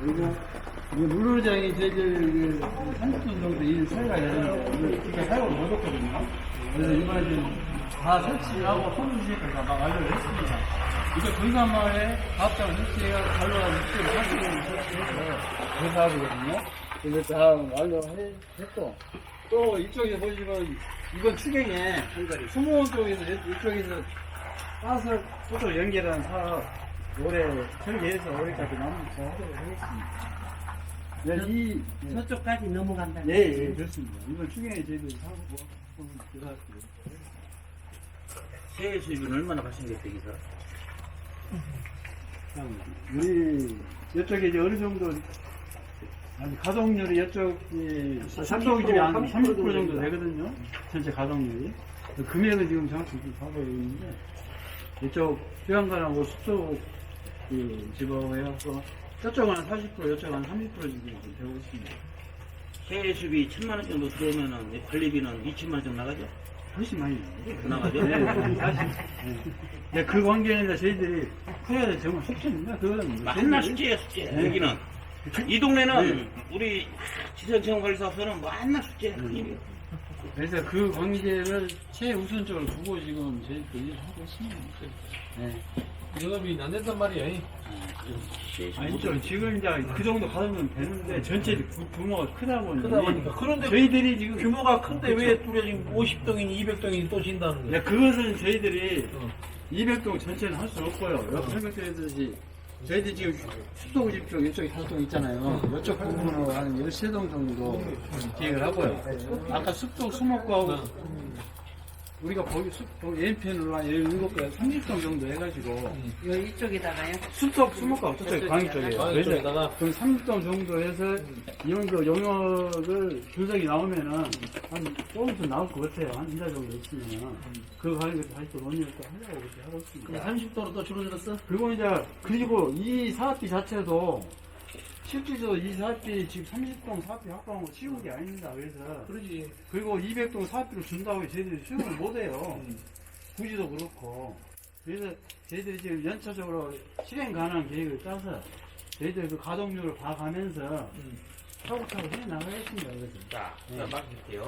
그리고 이 물놀이장이 저희들 30분 정도 일 처리가 되는데 이렇게 사용을 못 했거든요. 그래서 이번에 지금 다 설치하고 손주시까지 다 완료를 했습니다. 이제 군산마을에 가업장 설치가 관로가 설치를 하시는 설치해서 회사하거든요. 그래서 다 완료했고 또 이쪽에 보시면 이건 추경에 수목원 쪽에서 이쪽에서 따서 또 연결한 사업 올해 설계해서 올해까지 마무리 하도록 하겠습니다. 네, 이, 저쪽까지 넘어간다. 예, 예, 그렇습니다. 이건 추경에 저희들이 사고 뭐, 조금 들어갔고요. 세일 수입은 얼마나 발생됐대, 여기서? 참, 우리, 이쪽에 이제 어느 정도, 아니, 가동률이 이쪽이, 삼성집이 한 30% 정도 되거든요. 전체 가동률이. 그 금액은 지금 정확히 하고 있는데, 이쪽 휴양관하고 숙소 그 집하고 해갖고, 저쪽은 한 40%, 이쪽은 한30% 정도 되고 있습니다. 수입이 천만 원 정도 들어오면은 관리비는 2천만 원 정도 나가죠? 훨씬 많이 나가죠? 네, 사실. 네, 그 관계에서 저희들이 풀어야 될 정말 숙제입니다. 그건 만나 저희들이- 숙제야, 숙제. 네. 여기는. 이 동네는 네. 우리 지선체험관리사업소는 만나 숙제야. 큰일이야. 그래서 그 관계를 최우선적으로 두고 지금 저희들이 하고 있습니다. 네. 영업이 안 된단 말이야. 이. 아니죠. 지금 이제 그 정도 받으면 되는데 전체 구- 규모가 크다 보니 크다 보니까. 그런데 저희들이 지금 규모가 큰데 왜 뚜레 지금 50동이니 200동이니 또 진다는 거야? 네, 그것은 저희들이 어. 200동 전체는 할 수 없고요. 여기 설명드렸듯이 저희들이 지금 수도구집 쪽 이쪽에 다섯 동 있잖아요. 이쪽 부분으로 한 13동 정도 계획을 하고요. 아까 숲동 수목구하고 우리가 거기 숲동 N편으로 한 17개, 30동 정도 해가지고 요 이쪽에다가요. 숲동 수목구하고 저쪽에 광희 쪽이에요. 광희 그래서 쪽에다가? 그 30동 정도 해서 이런 그 용역을 분석이 나오면은 한 조금 더 나올 것 같아요. 한 이달 정도 있으면 그 가격을 다시 또 논의를 또 하려고 그렇게 하고 있습니다. 30도로 또 줄어들었어? 그리고 이제 그리고 이 사업비 자체도 실질적으로 이 사업비 지금 30동 사업비 확보한 거 쉬운 게 아닙니다. 그래서 그러지. 그리고 200동 사업비를 준다고 저희들이 수용을 못해요. 구지도 그렇고 그래서 저희들이 지금 연차적으로 실행 가능한 계획을 짜서 저희들 그 가동률을 봐가면서 차곡차곡 해 나가겠습니다. 그래서 자, 네. 자, 말씀드릴게요.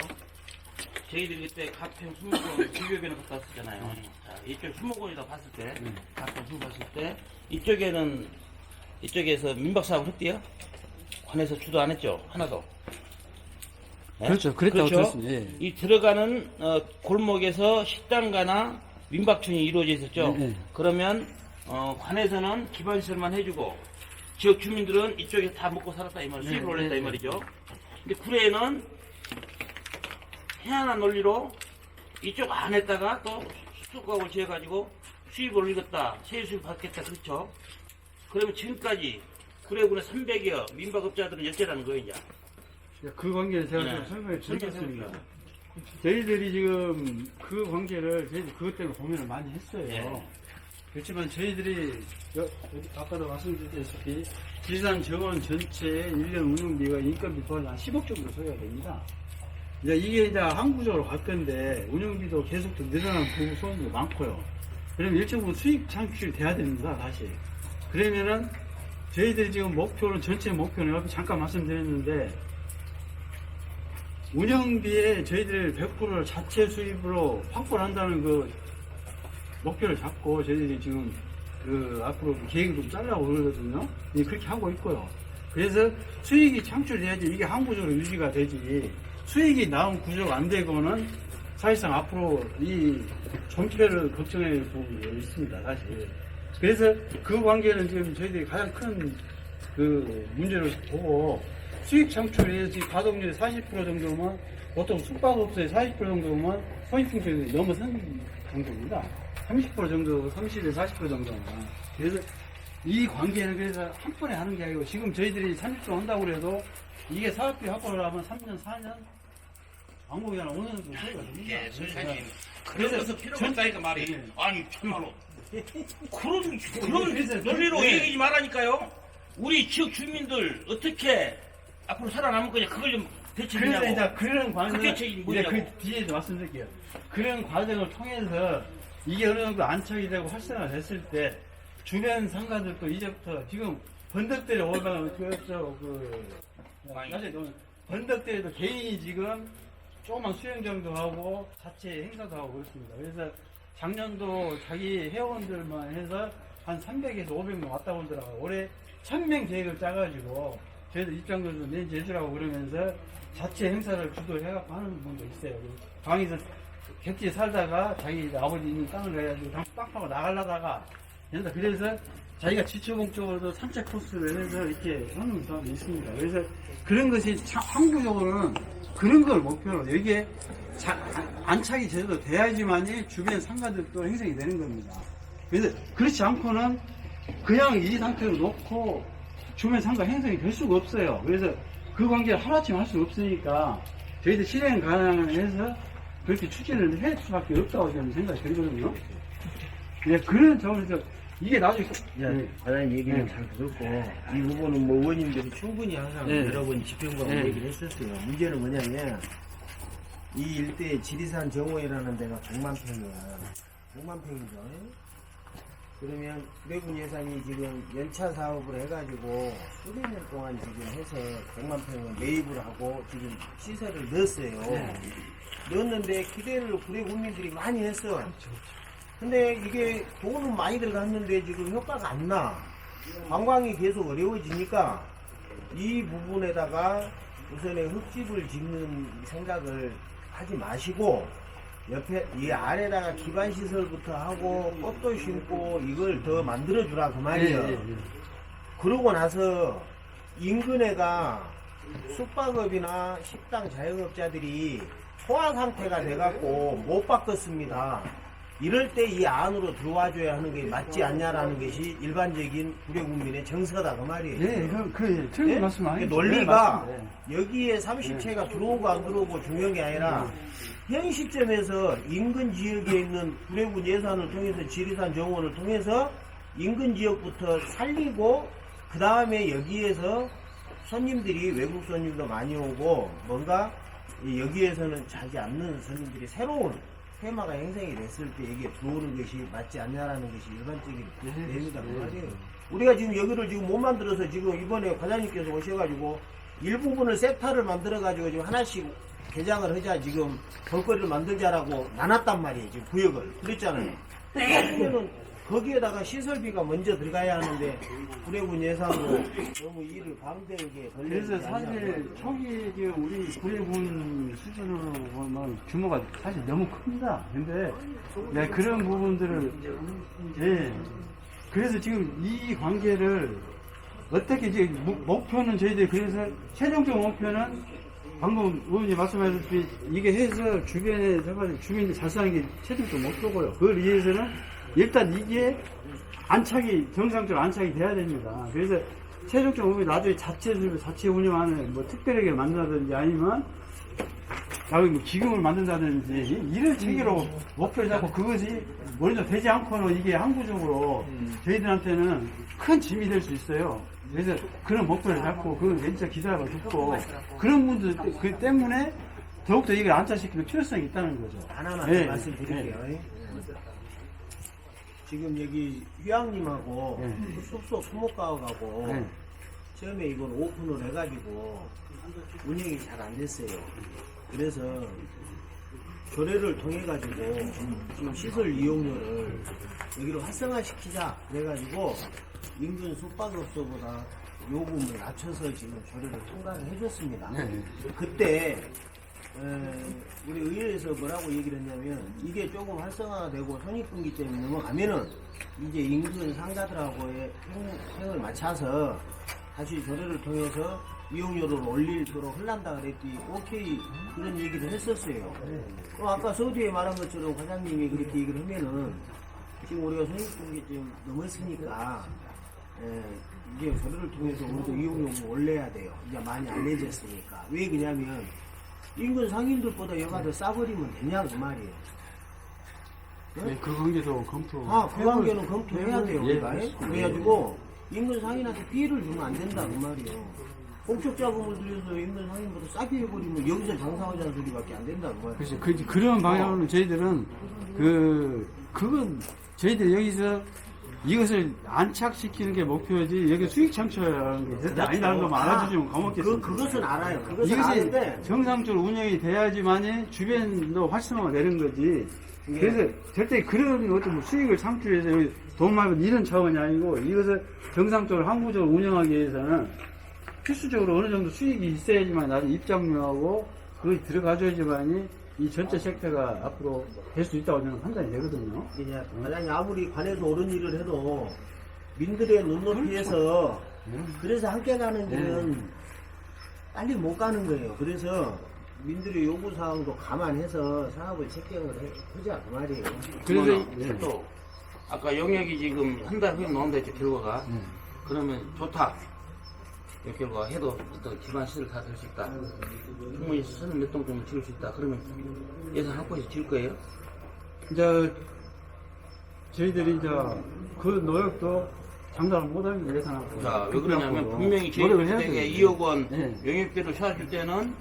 저희들이 그때 가평 수목원 비교변을 갔다 왔었잖아요. 자, 이쪽 수목원에다 봤을 때, 네. 가평 수목 봤을 때, 이쪽에는, 이쪽에서 민박사업을 했대요? 관에서 주도 안 했죠? 하나도. 네? 그렇죠. 그랬다고 그렇죠? 들었습니다. 예. 이 들어가는 어, 골목에서 식당가나 민박촌이 이루어져 있었죠. 네, 네. 그러면 어, 관에서는 기반시설만 해주고 지역 주민들은 이쪽에 다 먹고 살았다 이 말, 네, 수입을 네, 올렸다 이 네. 말이죠. 근데 구례에는 희한한 논리로 이쪽 안에다가 또 수도가옥을 지어가지고 수입을 올리겠다, 세일 수입 받겠다 그렇죠. 그러면 지금까지 구례군에 300여 민박업자들은 열째라는 거예요 이제. 그 관계를 제가 네. 좀 설명을 드리겠습니다. 설명해 저희들이 지금 그 관계를 저희들 그것 때문에 고민을 많이 했어요. 네. 그렇지만 저희들이 여- 여기 아까도 말씀드렸다시피 지산 정원 전체 1년 운영비가 인건비 포함 한 10억 정도 소요가 됩니다. 이제 이게 이제 항구적으로 갈 건데 운영비도 계속 좀 늘어나는 부분 소음도 많고요. 그러면 일정 부분 수익 창출이 돼야 됩니다, 다시. 그러면은 저희들이 지금 목표는 전체 목표는 잠깐 말씀드렸는데 운영비에 저희들 100%를 자체 수입으로 확보를 한다는 그 목표를 잡고 저희들이 지금 그 앞으로 계획을 좀 짜려고 그러거든요. 그렇게 하고 있고요. 그래서 수익이 창출돼야지 이게 항구적으로 유지가 되지 수익이 나온 구조가 안 되고는 사실상 앞으로 이 존폐를 걱정할 부분이 있습니다. 사실. 그래서 그 관계는 지금 저희들이 가장 큰 그 문제로 보고 수익 창출해야지 가동률이 40% 정도면 보통 숙박업소의 40% 정도면 소익풍险이 넘어선 정도입니다. 30% 정도, 30에서 40% 정도는. 그래서 이 관계는 그래서 한 번에 하는 게 아니고 지금 저희들이 30% 한다고 그래도 이게 사업비 확보를 하면 3년, 4년 왕복이 한 5년 정도 소요가 됩니다. 예, 선생님. 그래서 필요가 전- 없다니까 말이. 네. 아니, 정말로. 그런, 그래서 그런 논리로 네. 얘기하지 말라니까요. 우리 지역 주민들 어떻게 앞으로 살아남을 거냐, 그걸 좀 그래서 대책이냐고. 이제 그런 과정을 그게 책임이 이제 뭐냐고. 그 뒤에도 말씀드릴게요. 그런 과정을 통해서 이게 어느 정도 안착이 되고 활성화 됐을 때 주변 상가들도 이제부터 지금 번덕들이 오면 그저 그 사실 번덕들에도 개인이 지금 조그만 수영 정도 하고 자체 행사도 하고 그렇습니다. 그래서 작년도 자기 회원들만 해서 한 300에서 500명 왔다 오더라고요. 올해 1000명 계획을 짜가지고 저희들 입장료도 내제주라고 그러면서 자체 행사를 주도해갖고 하는 분도 있어요. 방에서 객지에 살다가 자기 아버지 있는 땅을 가가지고 땅 파고 나가려다가 그래서 자기가 지초봉적으로도 산책 코스를 해서 이렇게 하는 사람이 있습니다. 그래서 그런 것이 참 항구적으로는 그런 걸 목표로 여기에 자- 안- 안착이 제대로 돼야지만이 주변 상가들도 형성이 되는 겁니다. 그래서 그렇지 않고는 그냥 이 상태로 놓고 주변 상가 형성이 될 수가 없어요. 그래서 그 관계를 하루아침에 할 수가 없으니까 저희들 실행 가능해서 그렇게 추진을 할 수밖에 없다고 저는 생각이 들거든요. 네, 그런 점에서 이게 나중에 야, 네. 과장님 얘기는 네. 잘 들었고 이 부분은 뭐 의원님들이 충분히 항상 네. 여러 번 집행관으로 네. 얘기를 했었어요. 문제는 뭐냐면 이 일대 지리산 정호이라는 데가 100만 평이야. 100만 평이죠. 그러면 구례군 예산이 지금 연차 사업을 해가지고 수백 년 동안 지금 해서 100만 평을 매입을 하고 지금 시설을 넣었어요. 네. 넣었는데 기대를 구례 국민들이 많이 했어. 근데 이게 돈은 많이 들어갔는데 지금 효과가 안 나. 관광이 계속 어려워지니까 이 부분에다가 우선에 흙집을 짓는 생각을 하지 마시고 옆에 이 아래다가 기반 시설부터 하고 꽃도 심고 이걸 더 만들어 주라 그 말이에요. 예, 예, 예. 그러고 나서 인근에가 숙박업이나 식당 자영업자들이 소화 상태가 돼갖고 못 바꿨습니다. 이럴 때 이 안으로 들어와줘야 하는 게 맞지 않냐라는 것이 일반적인 구례 국민의 정서다 그 말이에요. 예, 그, 그, 틀린 예? 말씀 아니에요. 그 논리가 네. 여기에 30채가 들어오고 안 들어오고 중요한 게 아니라 현 시점에서 인근 지역에 있는 구례군 예산을 통해서 지리산 정원을 통해서 인근 지역부터 살리고 그 다음에 여기에서 손님들이 외국 손님도 많이 오고 뭔가 이 여기에서는 자지 않는 손님들이 새로운 테마가 형성이 됐을 때 여기에 들어오는 것이 맞지 않냐라는 것이 일반적인 내용이다 그 말이에요. 우리가 지금 여기를 지금 못 만들어서 지금 이번에 과장님께서 오셔가지고 일부분을 세타를 만들어가지고 지금 하나씩 개장을 하자 지금 볼거리를 만들자라고 나눴단 말이에요 지금 구역을 그랬잖아요. 그러면 거기에다가 시설비가 먼저 들어가야 하는데 구례군 예산으로 너무 일을 방대하게 그래서 걸려있지 않냐. 사실 초기 지금 우리 구례군 수준으로 보면 규모가 사실 너무 큽니다. 근데 네, 그런 부분들을 예. 그래서 지금 이 관계를 어떻게 이제 목- 목표는 저희들이 그래서 최종적 목표는 방금 의원님 말씀하셨듯이 이게 해서 주변에 해가지고 주민이 잘 사는 게 최종적 목표고요. 그걸 위해서는 일단 이게 안착이 정상적으로 안착이 돼야 됩니다. 그래서 최종적으로 나중에 자체 수 자체 운영하는 뭐 특별하게 만든다든지 아니면 나중에 뭐 기금을 만든다든지 이런 체계로 목표를 잡고 그것이 먼저 되지 않고는 이게 항구적으로 저희들한테는 큰 짐이 될 수 있어요. 그래서 그런 목표를 잡고 그걸 진짜 기다려 듣고 그런 분들 때- 그 때문에 더욱더 이걸 안착시키는 필요성이 있다는 거죠. 하나만 예, 더 말씀드릴게요. 지금 여기 휴양님하고 예. 그 숙소 수목가하고 네. 처음에 이걸 오픈을 해가지고 운영이 잘 안 됐어요. 그래서 조례를 통해 가지고 지금 시설 이용료를 여기로 활성화시키자 그래가지고 인근 숙박업소보다 요금을 낮춰서 지금 조례를 통과를 해줬습니다. 네. 그때 에, 우리 의회에서 뭐라고 얘기를 했냐면 이게 조금 활성화되고 손익분기 때문에 넘어가면은 이제 인근 상가들하고의 행, 행을 맞춰서 다시 조례를 통해서 이용료를 올리도록 흘란다 그랬더니 오케이 그런 얘기를 했었어요. 그럼 아까 서두에 말한 것처럼 과장님이 그렇게 얘기를 하면은 지금 우리가 손익분기점 넘었으니까 에, 이게 조례를 통해서 우리도 이용료를 올려야 돼요. 이제 많이 알려졌으니까. 왜 그러냐면 인근 상인들보다 얘가 더 싸버리면 되냐 그 말이에요. 네, 그 관계도 검토. 아, 그 관계는 검토해야 돼요. 예, 우리가. 그렇습니다. 그래가지고 인근 상인한테 피해를 주면 안 된다 그 말이에요. 공적 자금을 들여서 인근 상인보다 싸게 해버리면 여기서 장사하자는 소리밖에 안 된다 그 말이에요. 그렇죠. 그, 그런 방향으로는 저희들은 그, 그건 저희들 여기서 이것을 안착시키는 게 목표지 여기 수익 창출하는 게 아니라는 것만 알아주시면 그, 고맙겠습니다. 그것은 알아요. 그것은 이것이 아는데 정상적으로 운영이 돼야지만이 주변도 활성화가 되는 거지. 그래서 절대 그런 어떤 뭐 수익을 창출해서 여기 돈 말고 이런 차원이 아니고 이것을 정상적으로 항구적으로 운영하기 위해서는 필수적으로 어느 정도 수익이 있어야지만 나도 입장료하고 그것이 들어가줘야지만이 이 전체 섹터가 앞으로 될 수 있다고 저는 판단이 되거든요. 이제 만약에 아무리 관에서 옳은 일을 해도 민들의 눈높이에서 그래서 함께 가는 길은 빨리 못 가는 거예요. 그래서 민들의 요구 사항도 감안해서 사업을 책정을 해- 하자 그 말이에요. 그래서 그러면 또 아까 영역이 지금 한 달 후에 나온다 했죠 결과가 네. 그러면 좋다 이 결과 해도 어떤 기반 시설 다 될 수 있다 충분히 선을 몇동 정도 지을 수 있다 그러면 예산 한 건씩 지을 거예요 이제 저희들이 이제 그 노력도 장담을 못합니다 예산하고. 자, 왜 그러냐면 분명히 노력을 해야 제주택에 돼요. 2억 원 네. 영역비로 찾아줄 때는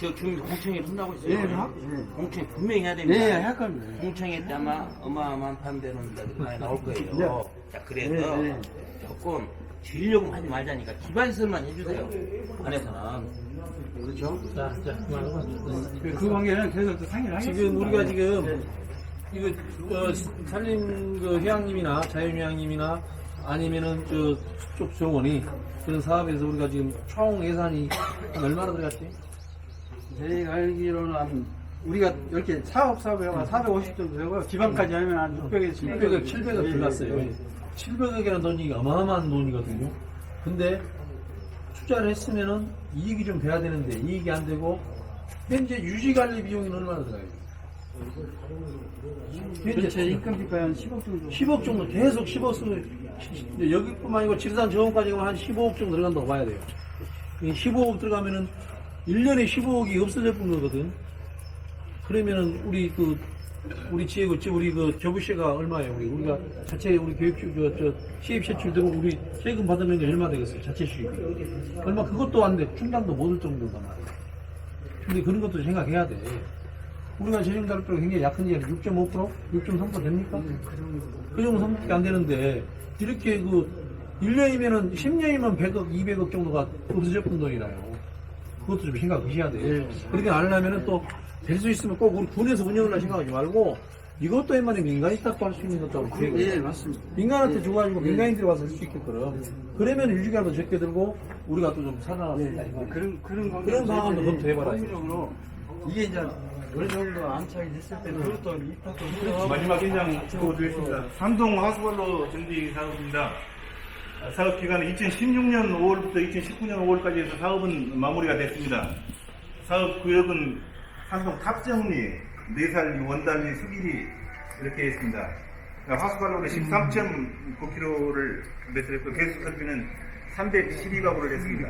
저 주민 공청회를 한다고 했어요. 예, 하- 예. 공청회 분명히 해야 됩니다. 네, 할 겁니다. 공청회 때 아마 어마어마한 판대는 많이 나올 거예요. 네. 자, 그래서 네, 네. 조금 지려고 하지 말자니까 기반시설만 해주세요. 안에서는. 그렇죠? 자, 자, 그만하고. 그 관계는 계속 또 상의를 하겠습니다. 지금 우리가 네. 지금 이거 어, 산림 그 회장님이나 자연회장님이나 아니면은 저쪽 정원이 그런 사업에서 우리가 지금 총 예산이 얼마나 들어갔지? 저희가 알기로는 한 우리가 이렇게 사업 사업에 한450 정도 되고요. 기반까지 하면 한 600에서 700억, 700억 네. 들어갔어요. 700억이라는 돈이 어마어마한 돈이거든요. 근데 투자를 했으면은 이익이 좀 돼야 되는데 이익이 안 되고 현재 유지관리 비용이 얼마나 들어가요? 전체 인건비가 한 10억 정도. 10억 정도 계속 10억 쓰면 이제 여기뿐만 아니고 지리산 정원까지 한 15억 정도 들어간다고 봐야 돼요. 이 15억 들어가면은 1년에 15억이 없어져 본 거거든. 그러면은 우리 그 우리 지역 그 우리 그 교부세가 얼마예요? 우리 우리가 자체 우리 교육주 저저 시입 세출 들고 우리 세금 게 얼마 되겠어요? 자체 수입 얼마 그것도 안 돼. 충당도 못 할 정도단 말이야. 근데 그런 것도 생각해야 돼. 우리가 재정자료가 굉장히 약한 지가 6.5%? 6.3% 됩니까? 그 정도 선밖에 안 되는데, 이렇게 그, 1년이면은, 10년이면 100억, 200억 정도가 없어졌던 돈이라요. 그것도 좀 생각하셔야 돼. 그렇게 안 하려면은 또, 될 수 있으면 꼭 우리 군에서 운영을 할 생각하지 말고, 이것도 웬만해 민간이 딱할 수 있는 것도 하고 예, 맞습니다. 민간한테 줘가지고 민간인들이 와서 할 수 있게끔. 그러면 유지가도 적게 들고, 우리가 또좀 말이야. 그런 그런 관계 그런 방안도 검토 해봐라. 적으로 이게 이제 어느 정도 안착이 됐을 때는 그것도 입학도 해서 마지막 현장 보여드리겠습니다. 삼동 하수관로 정비 사업입니다. 아, 사업 기간은 2016년 5월부터 2019년 5월까지 해서 사업은 마무리가 됐습니다. 사업 구역은 삼동 탑정리, 네살리, 원단리, 수길이 이렇게 있습니다. 하수관로는 13.9km를 매트했고 개수 설비는 312가구를 했습니다.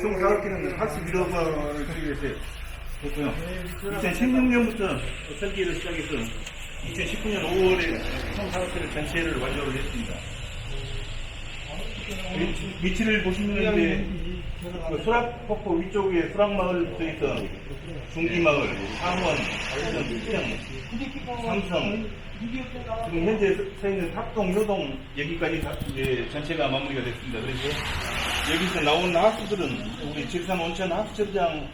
총 사업기는 81억 원을 투입해서 했고요. 2016년부터 설계를 시작해서 2019년 5월에 총 사업체를 전체를 완료를 했습니다. 위- 위치를 보시면 이제 그 수락 폭포 위쪽에 수락마을부터 있던 중기마을, 상원, 수영, 삼성, 지금 현재 서 있는 탑동, 효동 여기까지 다 이제 전체가 마무리가 됐습니다. 그래서 여기서 나온 하수들은 우리 질산 온천 하수처리장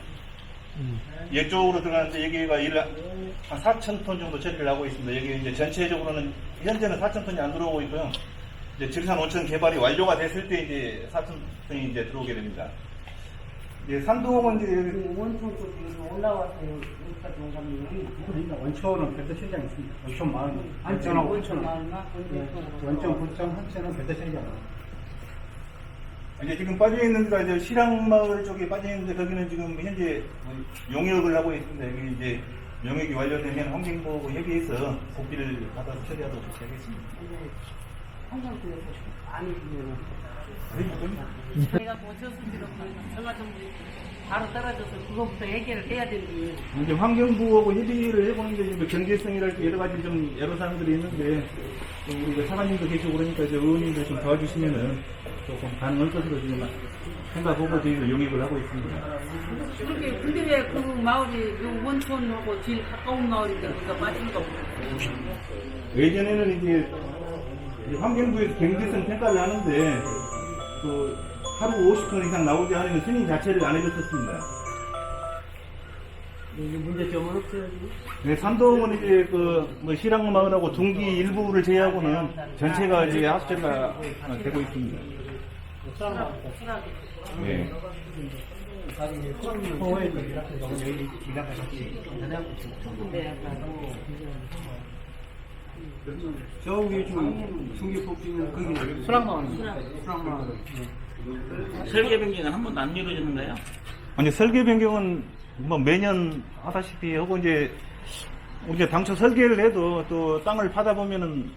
이쪽으로 들어가는데 여기가 일, 한 4천 톤 정도 처리를 하고 있습니다. 여기 이제 전체적으로는 현재는 4천 톤이 안 들어오고 있고요. 이제 지리산 온천 개발이 완료가 됐을 때 이제 4천 톤이 이제 들어오게 됩니다. 이제 산도공은 이제 여기 원촌 쪽으로 올라왔어요. 여기까지 온 사람들이. 그러니까 원초는 별도 실장 있습니다. 원초 마을, 원초는 원촌 원초는 마을만 네, 원천, 군청, 한채는 별도 실장. 이제 지금 빠져 있는 데가 이제 실향마을 쪽에 빠져 있는데 거기는 지금 현재 용역을 하고 있습니다. 여기 이제 용역이 완료되면 환경보호 협의해서 고기를 받아서 처리하도록 하겠습니다. 한강구에서 안 해주면은. 내가 뭐 저수지로 전화정부 바로 떨어져서 그거부터 해결을 해야 되는데. 이제 환경부하고 협의를 해보는데 이제 경제성이랄 여러 가지 좀 애로사항들이 있는데 좀 우리가 사관님도 계시고 그러니까 이제 의원님들 좀 도와주시면은 조금 가능할 것으로 지금 생각하고 저희도 용역을 하고 있습니다. 그렇게, 근데 왜 그 마을이, 그 원촌하고 제일 가까운 마을인데 거기가 빠진 거 예전에는 이제 환경부에서 경제성 평가를 하는데 그 하루 50톤 이상 나오지 않으면 승인 자체를 안 해줬었습니다. 이게 문제점은 없어요, 지금? 네, 삼동은 이제 그뭐 시랑마을하고 중기 일부를 제외하고는 전체가 이제 합체가 되고 있습니다. 네. 저기 지금 중기폭지는 거기 수락마을입니다. 수락마을. 설계 변경은 한 번도 안 이루어졌는가요? 아니 설계 변경은 뭐 매년 하다시피 하고 이제 이제 당초 설계를 해도 또 땅을 파다 보면은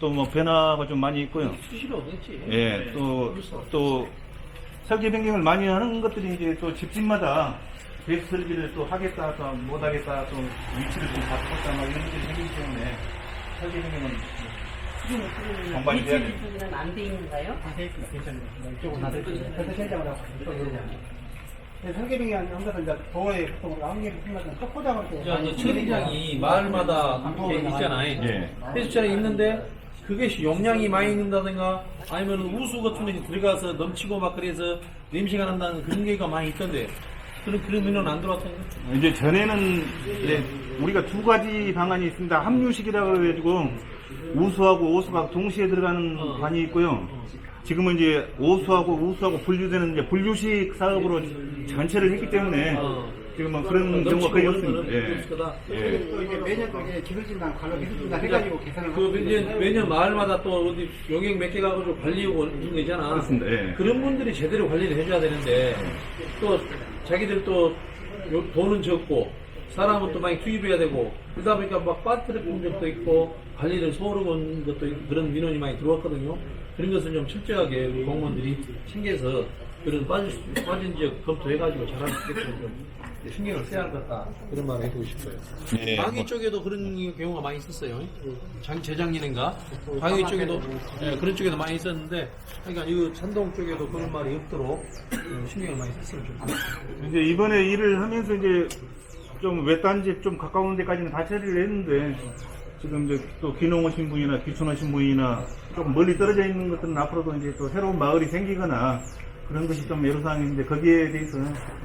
또 뭐 변화가 좀 많이 있고요. 수시로 그렇지. 예, 또, 또, 설계 변경을 많이 하는 것들이 이제 또 집집마다 베이스 설계를 또 하겠다, 또 못하겠다, 또 위치를 좀 바꾸겠다, 막 이런 것들이 생기기 때문에 돼야 돼요. 안돼 있는가요? 그래서 이제 보통 끝나면 또 포장을 또 자, 저 처리장이 마을마다 있잖아요. 예. 해수장이 있는데 그게 용량이 많이 있는다든가 아니면 우수 같은 것이 들어가서 넘치고 막 그래서 냄새가 난다는 그런 게가 많이 있던데 그런 그런 민원 안 들어왔던 거? 이제 전에는 이제 우리가 두 가지 방안이 있습니다. 합류식이라고 해가지고 우수하고 오수가 동시에 들어가는 어. 반이 있고요. 지금은 이제 오수하고 우수하고 분류되는 이제 분류식 사업으로 전체를 했기 때문에 어. 지금은 그런 경우가 거의 없습니다. 예. 예. 또 이게 매년 또 이제 기술진단, 관로 기술진단 해가지고 계산을 그 매년, 매년 마을마다 또 어디 용역 몇 개 가지고 관리하고 이런 거 있잖아. 그렇습니다. 예. 그런 분들이 제대로 관리를 해줘야 되는데 또 자기들 또 요- 돈은 적고 사람은 또 많이 투입해야 되고 그러다 보니까 막 빠뜨려 본 적도 있고 관리를 소홀하고 온 것도 있고 그런 민원이 많이 들어왔거든요. 그런 것을 좀 철저하게 우리 공무원들이 챙겨서 그런 빠질 수, 빠진 지역 검토해가지고 잘할 수 있게끔 좀 신경을 써야 할 것 같다. 그런 말을 해주고 싶어요. 예. 방위 쪽에도 그런 경우가 많이 있었어요. 장, 재작년인가? 방위 쪽에도, 예, 그런 쪽에도 많이 있었는데, 그러니까 이 산동 쪽에도 그런 말이 없도록 어, 신경을 많이 썼으면 좋겠어요. 이제 이번에 일을 하면서 이제 좀 외딴 집 좀 가까운 데까지는 다 처리를 했는데 지금 이제 또 귀농하신 분이나 귀촌하신 분이나 조금 멀리 떨어져 있는 것들은 앞으로도 이제 또 새로운 마을이 생기거나 그런 것이 좀 애로사항인데 거기에 대해서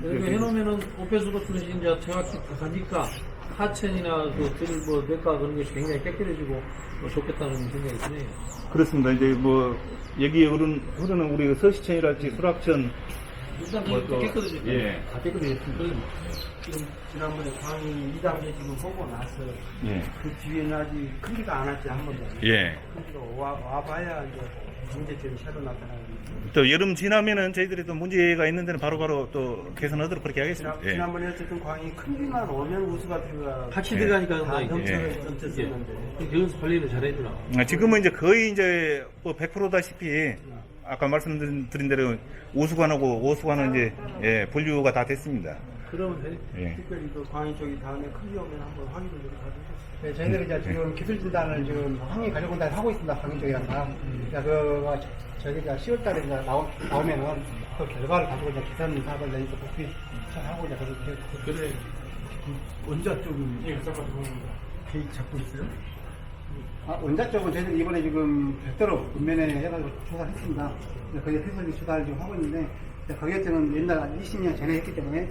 이렇게 해놓으면은 오페스 같은 것이 이제 정확히 가니까 하천이나 그 들, 뭐, 냇가 그런 것이 굉장히 깨끗해지고 뭐 좋겠다는 생각이 드네요. 그렇습니다. 이제 뭐 여기에 흐르는, 흐르는 우리 그 서시천이랄지 수락천 일단 뭐 또- 깨끗해지고. 예. 다 깨끗해졌습니다. 지금 지난번에 광이 2단계 지금 보고 나서 예. 그 뒤에는 아직 크기가 안 왔지 한 번도. 예. 크기가 와, 와봐야 이제 문제점이 새로 나타나는 거죠. 또 여름 지나면은 저희들이 또 문제가 있는 데는 바로바로 또 개선하도록 그렇게 하겠습니다. 지난, 예. 지난번에 어쨌든 광이 큰 비만 오면 우수가 들어가 같이 예. 들어가니까 다 그런다, 이게. 예. 넘쳤었는데 그래서 관리를 잘해주라. 아, 지금은 이제 거의 이제 뭐 100%다시피 아까 말씀드린 대로 오수관하고 오수관은 이제 예, 분류가 다 됐습니다. 그러면 돼. 예. 특별히 그 광이 쪽이 다음에 크기 오면 한번 확인을 좀 해주세요. 네, 저희들이 이제 지금 기술 진단을 지금 항해 가족분단 하고 있습니다. 광이 쪽이랑 다. 그러니까 그 저희가 10월 달에 이제 나오, 나오면은 그 결과를 가지고 이제 기산 사업을 이제 또 복귀 하고 이제 그렇게 그래. 원자 쪽은 계획 잡고 있어요? 아, 원자 쪽은 저희들 이번에 지금 별도로 군면에 해가지고 조사를 했습니다. 거기에 태설기 조사를 지금 하고 있는데, 이제 거기에 저는 옛날 20년 전에 했기 때문에,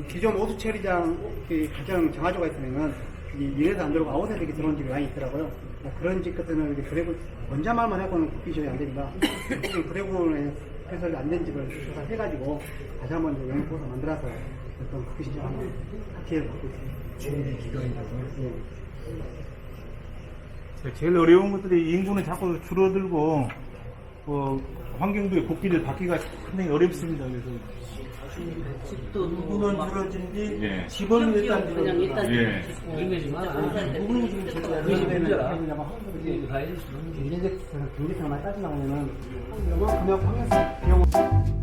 이 기존 오수 처리장 그 가정 정화조가 있으면은, 이 밀에서 안 들어오고 아웃에 이렇게 들어온 집이 많이 있더라고요. 그러니까 그런 집 같은 이제 그래브, 원자말만 해고는 국비 조정이 안 되니까, 혹시 그래브에 해설이 안 된 집을 조사해가지고, 다시 한번 연구소서 만들어서, 어떤 국비 시정 한번 기회를 갖고 있습니다. 준비 기간이라고요? 제일 어려운 것들이 인구는 자꾸 줄어들고 어, 환경부의 복귀를 받기가 상당히 어렵습니다. 그래서 또 누구는 줄어진지 예. 집은 일단 그냥 일단 예. 그런 거지만, 부분은 지금 제가 있는 게. 경제적 따지나 보면은 요만큼의 황해서 비용